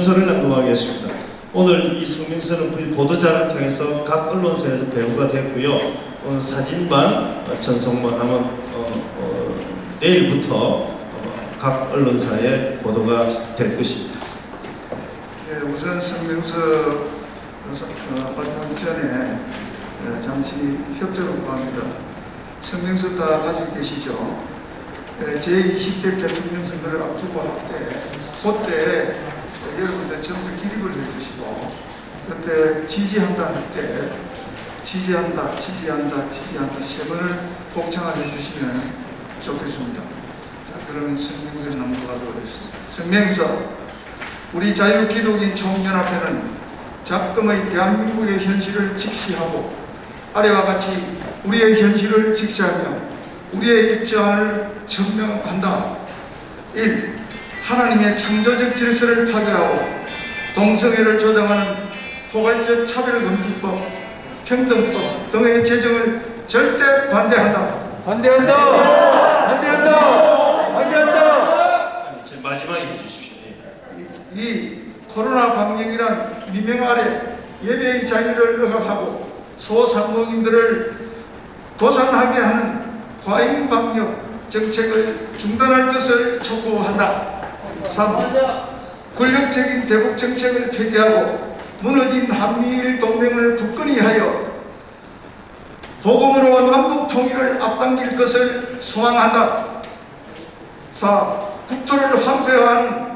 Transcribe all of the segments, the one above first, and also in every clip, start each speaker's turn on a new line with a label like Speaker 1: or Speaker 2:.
Speaker 1: 서를 낭독하겠습니다. 오늘 이 성명서는 보도자를 통해서 각 언론사에서 배부가 됐고요. 오늘 사진만 전송만 하면 어, 어, 내일부터 어, 각 언론사에 보도가 될 것입니다.
Speaker 2: 예, 우선 성명서 어, 발표하기 전에 어, 잠시 협조를 구합니다. 성명서 다 가지고 계시죠? 예, 제20대 대통령 선거를 앞두고 할 때, 그때 여러분들 전부 기립을 해주시고, 그때 지지한다 할 때, 지지한다, 지지한다, 지지한다 세 번을 복창을 해주시면 좋겠습니다. 자, 그러면 성명서를 넘어가도록 하겠습니다. 성명서 우리 자유기독인 총연합회는 작금의 대한민국의 현실을 직시하고 아래와 같이 우리의 현실을 직시하며 우리의 입장을 증명한다. 1. 하나님의 창조적 질서를 파괴하고 동성애를 조장하는 포괄적 차별금지법, 평등법 등의 제정을 절대 반대한다.
Speaker 3: 반대한다! 반대한다! 반대한다!
Speaker 1: 이제 마지막에 해주십시오. 예.
Speaker 2: 이 코로나 방역이란 미명 아래 예배의 자유를 억압하고 소상공인들을 도산하게 하는 과잉 방역 정책을 중단할 것을 촉구한다. 3. 권력적인 대북 정책을 폐기하고 무너진 한미일 동맹을 굳건히 하여 복음으로 남북 통일을 앞당길 것을 소망한다. 4. 국토를 황폐화하는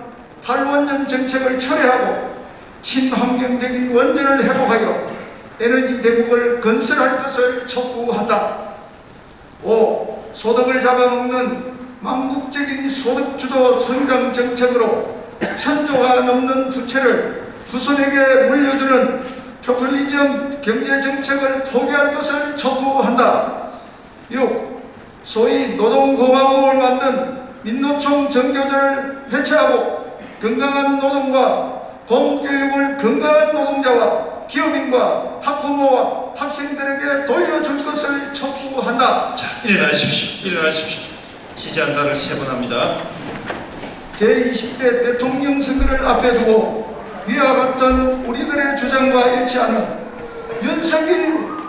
Speaker 2: 탈원전 정책을 철회하고 친환경적인 원전을 회복하여 에너지 대국을 건설할 것을 촉구한다. 5. 소득을 잡아먹는 망국적인 소득주도 성장 정책으로 천조가 넘는 부채를 후손에게 물려주는 포퓰리즘 경제 정책을 포기할 것을 촉구한다. 6. 소위 노동공화국을 만든 민노총 정교들을 해체하고 건강한 노동과 공교육을 건강한 노동자와 기업인과 학부모와 학생들에게 돌려줄 것을 촉구한다.
Speaker 1: 자, 일어나십시오. 일어나십시오. 기자한다를 세 번 합니다.
Speaker 2: 제20대 대통령 선거를 앞에 두고 위와 같은 우리들의 주장과 일치하는 윤석열,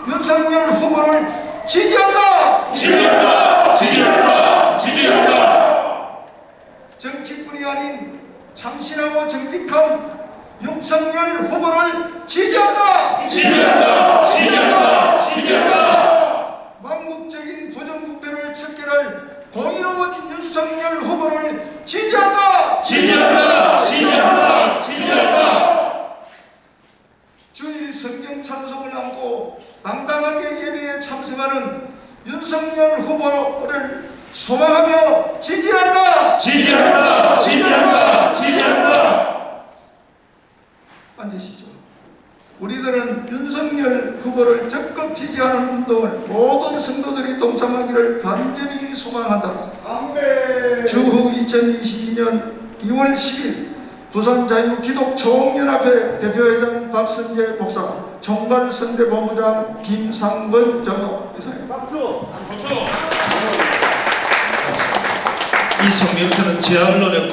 Speaker 2: 윤석열 후보를 지지한다!
Speaker 1: 지지한다! 지지한다! 지지한다!
Speaker 2: 정치뿐이 아닌 참신하고 정직한 윤석열 후보를 지지한다! 공의로운 윤석열 후보를 지지한다!
Speaker 1: 지지한다! 지지한다! 지지한다!
Speaker 2: 주일 성경 찬송을 안고 당당하게 예배에 참석하는 윤석열 후보를 소망하며 지지한다!
Speaker 1: 지지한다! 지지한다! 지지한다!
Speaker 2: 앉으시죠. 우리들은 윤석열 후보를 적극 지지하는 운동을 모든 성도들이 동참하기를 간절히 소망한다. 주후 2022년 2월 10일 부산 자유기독총연합회 대표회장 박선재 목사, 총괄선대본부장 김상번 장로 이사님.
Speaker 3: 박수!
Speaker 1: 이 성명서는 지하 언론에